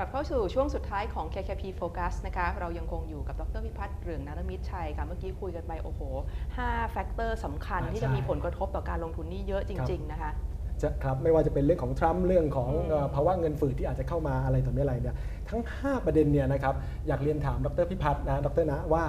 กลับเข้าสู่ช่วงสุดท้ายของ KKP Focus นะคะ เรายังคงอยู่กับดรพิพัฒน์เรืองนรมิตรชัยค่ะ เมื่อกี้คุยกันไป โอ้โห5แฟกเตอร์สำคัญอ่าที่จะใช่มีผลกระทบต่อการลงทุนนี่เยอะจริง ๆ นะคะจะครับไม่ว่าจะเป็นเรื่องของทรัมป์เรื่องของอืมเอ่อภาวะเงินฝืดที่อาจจะเข้ามาอะไรต่อไม่อะไรเนี่ยทั้ง 5 ประเด็นเนี่ยนะครับอยากเรียนถามดรพิพัฒน์นะดรนะว่า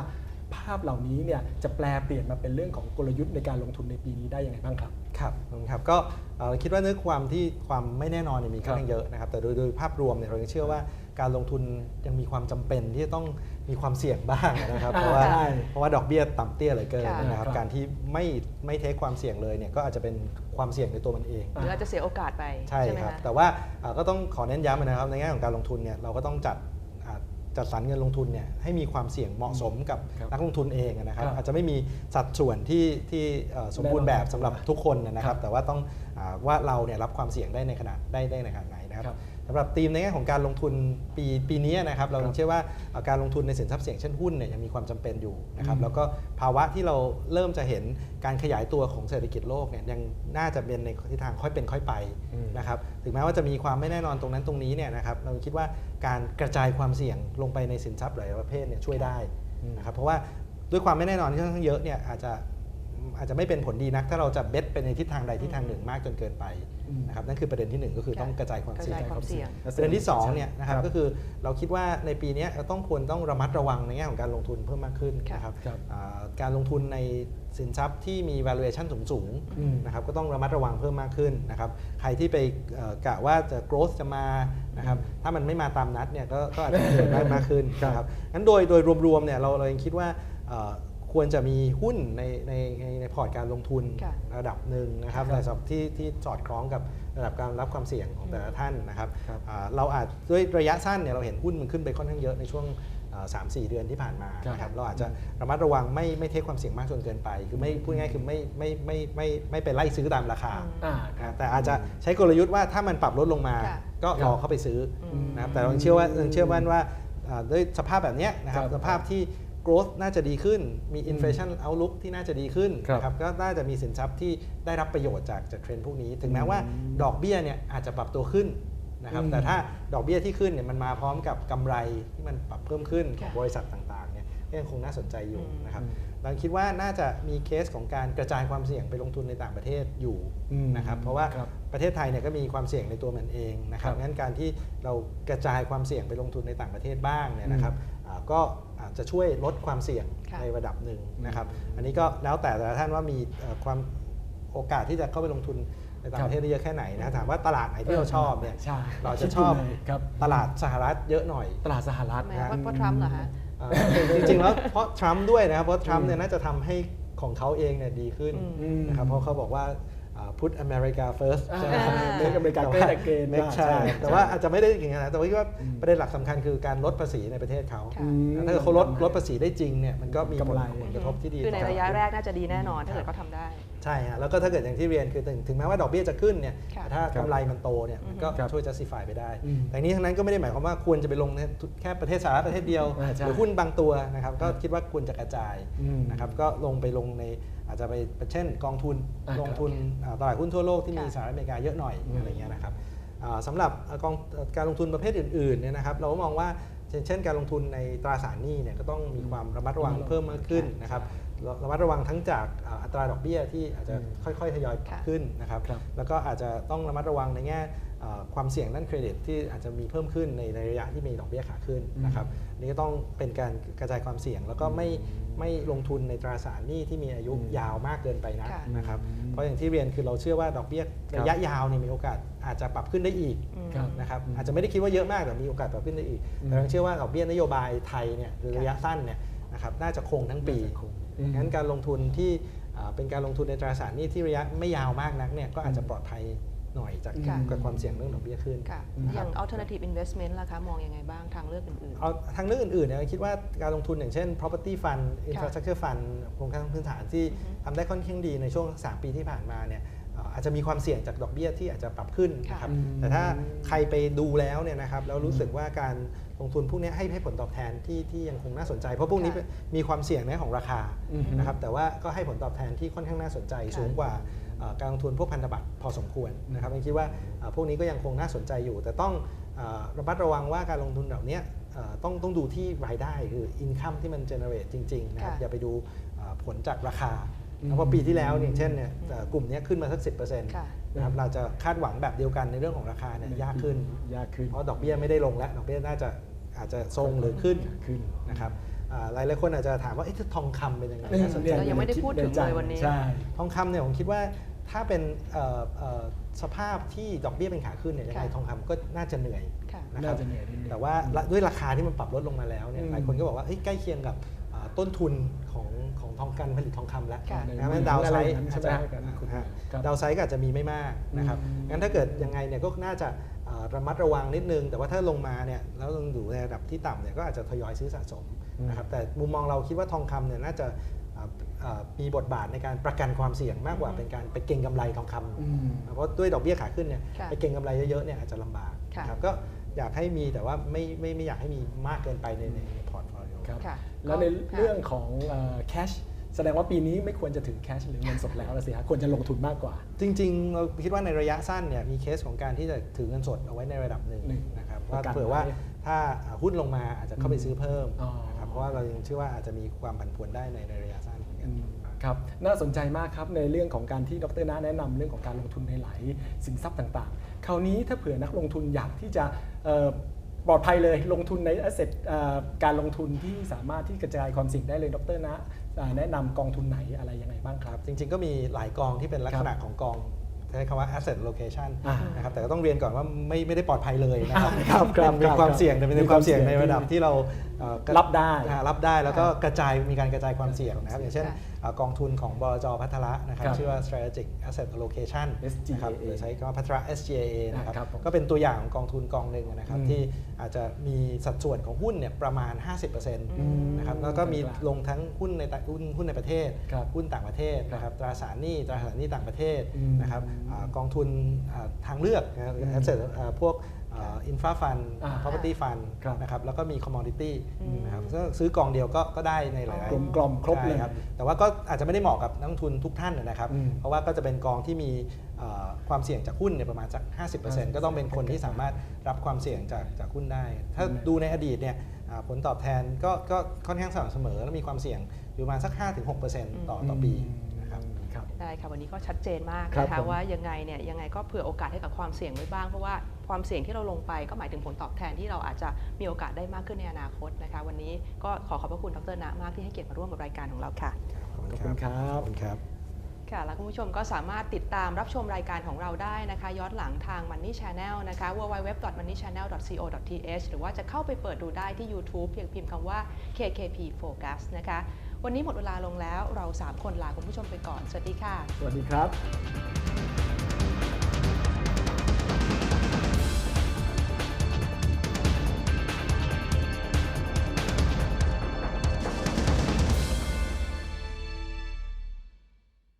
ภาพเหล่านี้เนี่ยจะแปลเปลี่ยนมาเป็นเรื่องของกลยุทธ์ในการลงทุนในปีนี้ได้ยังไงบ้างครับครับครับก็เอ่อคิดว่าเนื้อความที่ความไม่แน่นอนเนี่ยมีค่อนข้างเยอะนะครับแต่โดยโดยภาพรวมเนี่ยเรายังเชื่อว่าการลงทุนยังมีความจำเป็นที่จะต้องมีความเสี่ยงบ้างนะครับอ่าเพราะว่าใช่เพราะว่าดอกเบี้ยต่ำเตี้ยเหลือเกินค่ะนะครับครับการที่ไม่ไม่เทคความเสี่ยงเลยเนี่ยก็อาจจะเป็นความเสี่ยงในตัวมันเองหรืออาจจะเสียโอกาสไปใช่ไหมครับคะแต่ว่าเอ่อก็ต้องขอเน้นย้ำนะครับในแง่ของการลงทุนเนี่ยเราก็ต้องจัดอ่า จัดสรรเงินลงทุนเนี่ยให้มีความเสี่ยงเหมาะสมกับครับนักลงทุนเองนะครับครับ อาจจะไม่มีสัดส่วนที่ที่เอ่อสมบูรณ์แบบสำหรับทุกคนนะคครัรับบแต่ว่าต้องอา ว่าเราเนี่ยรับความเสี่ยงได้ในขนาดได้ได้ในขนาดไหนนะครับครับสำหรับธีมในแง่ของการลงทุนปีปีนี้นะครับเราครับยังเชื่อว่าเอ่อการลงทุนในสินทรัพย์เสี่ยงเช่นหุ้นเนี่ยยังมีความจำเป็นอยู่นะครับอืมแล้วก็ภาวะที่เราเริ่มจะเห็นการขยายตัวของเศรษฐกิจโลกเนี่ยยังน่าจะเป็นในทิศทางค่อยเป็นค่อยไปอืมนะครับถึงแม้ว่าจะมีความไม่แน่นอนตรงนั้นตรงนี้เนี่ยนะครับเราคิดว่าการกระจายความเสี่ยงลงไปในสินทรัพย์หลายประเภทเนี่ยช่วยได้อืมนะครับเพราะว่าด้วยความไม่แน่นอนที่ค่อนข้างเยอะเนี่ยอาจจะ อาจจะไม่เป็นผลดีนัก ถ้าเราจะเบ็ดไปในทิศทางใดทิศทางหนึ่งมากจนเกินไปอืมนะครับนั่นคือประเด็นที่หนึ่งก็คือค่ะต้องกระจายความกระเสี่ยจางยความเสี่ยงประเด็นที่สองเนี่ยนะครับครับก็คือเราคิดว่าในปีนี้เราต้องควรต้องระมัดระวังในแง่ของการลงทุนเพิ่มมากขึ้นค่ะนะครับครับอ่าการลงทุนในสินทรัพย์ที่มี valuation สูงอืมๆนะครับก็ต้องระมัดระวังเพิ่มมากขึ้นนะครับใครที่ไปเอ่อกะว่าจะ growth จะมานะครับถ้ามันไม่มาตามนัดเนี่ยก็ก็อาจจะเกิดได้มากขึ้นครับนะครับงั้นโดยโดยรวมๆเนี่ยเราเรายังคิดว่าเอ่อ ควรจะมีหุ้นในในในในพอร์ตการลงทุนค่ะระดับหนึ่งนะครับครับในสำหรับที่ที่สอดคล้องกับระดับการรับความเสี่ยงของแต่ละท่านนะครับครับอ่าเราอาจด้วยระยะสั้นเนี่ยเราเห็นหุ้นมันขึ้นไปค่อนข้างเยอะในช่วงสามสี่เดือนที่ผ่านมาครับนะครับเราอาจจะระมัดระวังไม่ไม่เทคความเสี่ยงมากจนเกินไป คือไม่พูดง่ายๆคือไม่ไม่ไม่ไม่ไม่ไปไล่ซื้อตามราคาอืมอ่านะแต่อาจจะใช้กลยุทธ์ว่าถ้ามันปรับลดลงมาค่ะก็ครัรบอเข้าไปซื้ออมนะครับแต่เรายังเชื่อว่ายังเชื่อมั่นว่าอ่าด้วยสภาพแบบเนี้ยนะครับครับสภาพที่ growth น่าจะดีขึ้น มี inflation outlook ที่น่าจะดีขึ้นครับนะครับก็น่าจะมีสินทรัพย์ที่ได้รับประโยชน์จากจากเทรนด์พวกนี้ ถึงแม้ว่าอืมดอกเบี้ยเนี่ยอาจจะปรับตัวขึ้นนะครับอืมแต่ถ้าดอกเบี้ยที่ขึ้นเนี่ยมันมาพร้อมกับกำไรที่มันปรับเพิ่มขึ้นของค่ะบริษัทต่างๆเนี่ยก็ยังคงน่าสนใจอยู่อืมนะครับเราคิดว่าน่าจะมีเคสของการกระจายความเสี่ยงไปลงทุนในต่างประเทศอยู่อืมนะครับเพราะว่าครับประเทศไทยเนี่ยก็มีความเสี่ยงในตัวมันเองนะครับครับงั้นการที่เรากระจายความเสี่ยงไปลงทุนในต่างประเทศบ้างเนี่ยนะครับอ่าก็อา จจะช่วยลดความเสี่ยงค่ะในระดับหนึ่งนะครับ อันนี้ก็แล้วแต่แต่ละท่านว่ามีเอ่อความโอกาสที่จะเข้าไปลงทุนในต่างประเทศได้เยอะแค่ไหนนะถามว่าตลาดไหนที่เราชอบเนี่ยใช่เราจะชอบคิดอยู่เลยครับตลาดสหรัฐเยอะหน่อย ตลาดสหรัฐทำไมคะเพราะเพราะทรัมป์เหรอคะอ่าจริงๆแล้วเพราะทรัมป์ด้วยนะครับเพราะทรัมป์เนี่ยน่าจะทำให้ของเขาเองเนี่ยดีขึ้นอืมนะครับเพราะเขาบอกว่า อ่า put America first อ่าใช่ไหมครับ Make America แต่ Great ว่า Again ไม่ใช่ใช่ แต่ว่าอาจจะไม่ได้อย่างนั้นนะแต่ว่าคิดว่าอืมประเด็นหลักสำคัญคือการลดภาษีในประเทศเขาค่ะอืมถ้าเกิดเขาลดลดภาษีได้จริงเนี่ยมันก็มีผกำลไรผลกระทบที่ดีคือในต่ระยะแรกน่าจะดีแน่นอนถ้าเกิดครับเขาทำได้ ใช่ฮะแล้วก็ถ้าเกิดอย่างที่เรียนคือถึงถึงแม้ว่าดอกเบี้ยจะขึ้นเนี่ยค่ะ แต่ถ้ากำไรมันโตเนี่ยมันก็ครับช่วย justify ไปได้ อืมแต่นี้ทั้งนั้นก็ไม่ได้หมายความว่าควรจะไปลงในแค่ประเทศสหรัฐประเทศเดียว อ่าใช่หรือหุ้นบางตัวนะครับก็คิดว่าควรจะกระจายอืมนะครับก็ลงไปลงในอาจจะไปเช่น กองทุนอ่าลงทุนอ่าตลาดหุ้นทั่วโลกที่มีค่ะ สหรัฐอเมริกาเยอะหน่อยอืม อะไรเงี้ยนะครับอ่าสำหรับกองการลงทุนประเภทอื่นๆเนี่ยนะครับเราก็มองว่าเช่นเช่น การลงทุนในตราสารหนี้เนี่ยก็ต้องมีความระมัดระวังอืมเพิ่มมากขึ้นนะครับ ระมัดระวังทั้งจากอ่าอัตราดอกเบี้ยที่อาจจะอืมค่อยๆทยอยค่ะขึ้นนะครับครับแล้วก็อาจจะต้องระมัดระวังในแง่เอ่อความเสี่ยงด้านเครดิตที่อาจจะมีเพิ่มขึ้นในในระยะที่มีดอกเบี้ยขาขึ้นนะครับอันนี่ก็ต้องเป็นการกระจายความเสี่ยง แล้วก็ไม่ไม่ลงทุนในตราสารหนี้ที่มีอายุอืมยาวมากเกินไปนะค่ะนะครับอืมเพราะอย่างที่เรียนคือเราเชื่อว่าดอกเบี้ยครับระยะยาวเนี่ยมีโอกาสอาจจะปรับขึ้นได้อีกอืมครับนะครับอืมอาจจะไม่ได้คิดว่าเยอะมากแต่มีโอกาสปรับขึ้นได้อีกอืมแต่เราเชื่อว่าดอกเบี้ยนโยบายไทยเนี่ยหรือระยะสั้นเนี่ยนะครับน่าจะคงทั้งปีน่าจะค งอืมงั้นการลงทุนที่อ่าเป็นการลงทุนในตราสารหนี้ที่ระยะไม่ยาวมากนักเนี่ยก็อาจจะปลอดภัยหน่อยจากค่ะกับความเสี่ยงเรื่องดอกเบี้ยขึ้นค่ะอืมอย่าง alternative investment ล่ะคะ มองยังไงบ้างทางเลือกอื่นเอาทางเรื่องอื่นๆเนี่ยคิดว่าการลงทุนอย่างเช่น property fund infrastructure fund โครงการพื้นฐานที่อือฮึทำได้ค่อนข้างดีในช่วง 3 ปีที่ผ่านมาเนี่ยเอ่ออาจจะมีความเสี่ยงจากดอกเบี้ยที่อาจจะปรับขึ้นนะครับค่ะแต่ถ้าใครไปดูแล้วเนี่ยนะครับแล้วรู้สึกว่าการลงทุนพวกนี้ให้ให้ผลตอบแทนที่ที่ยังคงน่าสนใจ เพราะพวกนี้ค่ะมีความเสี่ยงในของราคาอือฮึนะครับแต่ว่าก็ให้ผลตอบแทนที่ค่อนข้างน่าสนใจค่ะสูงกว่าเอ่อการลงทุนพวกพันธบัตรพอสมควรนะครับผมคิดว่าเอ่อพวกนี้ก็ยังคงน่าสนใจอยู่ แต่ต้องอ่าระมัดระวังว่าการลงทุนเหล่านี้เอ่อต้องต้องดูที่รายได้คือ income ที่มัน generate จริงๆนะครับค่ะอย่าไปดูอ่าผลจากราคาอืม เพราะปีที่แล้วอย่างเช่นเนี่ยเอ่อกลุ่มเนี้ยขึ้นมาสัก10%ค่ะนะครับเราจะคาดหวังแบบเดียวกันในเรื่องของราคาเนี่ยยากขึ้นยากขึ้นเพราะดอกเบี้ยไม่ได้ลงแล้วดอกเบี้ยน่าจะอาจจะทรงหรือขึ้นขึ้นนะครับอ่าหลายหลายๆคนอาจจะถามว่าเอ๊ะทองคำเป็นยังไงเออน่าสนใจเรายังไม่ได้พูดถึงเลยวันนี้ใช่ทองคำเนี่ยผมคิดว่าถ้าเป็นเอ่อเอ่อสภาพที่ดอกเบี้ยเป็นขาขึ้นเนี่ยยังไงค่ะทองคำก็น่าจะเหนื่อยค่ะนะครับน่าจะเหนื่อยนิดนึงแต่ว่าละด้วยราคาที่มันปรับลดลงมาแล้วเนี่ยอืมหลายคนก็บอกว่าเอ้ยใกล้เคียงกับอ่า ต้นทุนของของทองการผลิตทองคำแล้วค่ะนะครับงั้นดาวไซด์อะไรอย่างนั้นใช่ไหมครับคุณฮะครับดาวไซด์ก็อาจจะมีไม่มากนะครับอืมงั้นถ้าเกิดยังไงเนี่ยก็น่าจะอ่าระมัดระวังนิดนึง แต่ว่าถ้าลงมาเนี่ยแล้วลงอยู่ในระดับที่ต่ำเนี่ยก็อาจจะทยอยซื้อสะสมนะครับแต่มุมมองเราคิดว่าทองคำเนี่ยน่าจะอ่าอ่ามีบทบาทในการประกันความเสี่ยงมากกว่าอืมเป็นการไปเก็งกำไรทองคำอืมเพราะด้วยดอกเบี้ยขาขึ้นเนี่ยค่ะไปเก็งกำไรเยอะๆเนี่ยอาจจะลำบากค่ะนะครับก็อยากให้มีแต่ว่าไม่ไม่ไม่อยากให้มีมากเกินไปในในพ อร์ตโฟลิโอครับค่ะแล้วในค่ะเรื่องของแคชแสดงว่าปีนี้ไม่ควรจะถือแคชหรือเงินสดแล้วละสิฮะควรจะลงทุนมากกว่า จริงๆ เราคิดว่าในระยะสั้นเนี่ยมีเคสของการที่จะถือเงินสดเอาไว้ในระดับหนึ่งหนึ่งนะครับประว่ากันเผื่อว่าไว้ถ้าหุ้นลงมาอาจจะเข้าไปซื้อเพิ่มอ๋อนะครับเพราะว่าเรายังเชื่อว่าอาจจะมีความผันผวนได้ในในระยะสั้นเหมือนกันครับน่าสนใจมากครับในเรื่องของการที่ดรน้าแนะนำเรื่องของการลงทุนในหลายสินทรัพย์ต่างๆ คราวนี้ถ้าเผื่อนักลงทุนอยากที่จะเอ่อ ปลอดภัยเลยลงทุนใน asset เอ่อการลงทุนที่สามารถที่กระจายความเสี่ยงได้เลยดรนะอ่าแนะนำกองทุนไหนอะไรยังไงบ้างคครัรับบจริง ๆ ก็มีหลายกองที่เป็นลักษณะของกองใช้คำว่า asset location อ่านะครับแต่ก็ต้องเรียนก่อนว่าไม่ไม่ได้ปลอดภัยเลยนะครับครับครับเป็นครับความเสี่ยงแต่เป็นความเสี่ยงมีความในเสี่ยงระดับที่เราเอ่อ รับได้อ่ารับได้แล้วก็กระจายมีการกระจายความเสี่ยงนะครับ อย่างเช่นค่ะเอ่อกองทุนของบลจพัทระนะครับครับชื่อว่า strategic asset allocation SGAA นะครับหรือใช้คำว่าพัทระ SGAA นะครับครับผมก็เป็นตัวอย่างของกองทุนกองหนึ่งนะครับอืมที่อาจจะมีสัดส่วนของหุ้นเนี่ยประมาณ 50%นะครับแล้วก็มีลงทั้งหุ้นในต่างหุ้นหุ้นในประเทศครับหุ้นต่างประเทศครับนะครับตราสารหนี้ตราสารหนี้ต่างประเทศอืมนะครับอ่ากองทุนอ่าทางเลือกนะครับอืม asset อ่าพวก อินฟราฟันอ่า property fund ครับนะครับแล้วก็มี commodity อืมนะครับซึ่งซื้อกองเดียวก็ก็ได้ในหลายๆกลมกล่อมครบเลยใช่ครับแต่ว่าก็อาจจะไม่ได้เหมาะกับนักลงทุนทุกท่านนะครับอืมเพราะว่าก็จะเป็นกองที่มีเอ่อความเสี่ยงจากหุ้นเนี่ยประมาณสัก50%ก็ต้องเป็นคนที่สามารถรับความเสี่ยงจากจากหุ้นได้ ถ้าอืมดูในอดีตเนี่ยอ่าผลตอบแทนก็ก็ค่อนข้างสม่ำเสมอ และมีความเสี่ยงอยู่ประมาณสัก 5-6%ต่อต่อปีนะครับครับได้ค่ะวันนี้ก็ชัดเจนมากครับนะคะผมว่ายังไงเนี่ยยังไงก็เผื่อโอกาสให้กับความเสี่ยงไว้บ้างเพราะว่าความเสี่ยงที่เราลงไปก็หมายถึงผลตอบแทนที่เราอาจจะมีโอกาสได้มากขึ้นในอนาคตนะคะ วันนี้ก็ขอขอบพระคุณดรณะมากที่ให้เกียรติมาร่วมกับรายการของเราค่ะขอบคุณขอบคุณครับขอบคุณครับค่ะแล้วคุณผู้ชมก็สามารถติดตามรับชมรายการของเราได้นะคะ ย้อนหลังทาง Money Channel นะคะ www.moneychannel.co.th หรือว่าจะเข้าไปเปิดดูได้ที่ YouTube เพียงพิมพ์คำว่า KKP Focus นะคะ วันนี้หมดเวลาลงแล้วเรา 3 คนลาคุณผู้ชมไปก่อน สวัสดีค่ะ สวัสดีครับ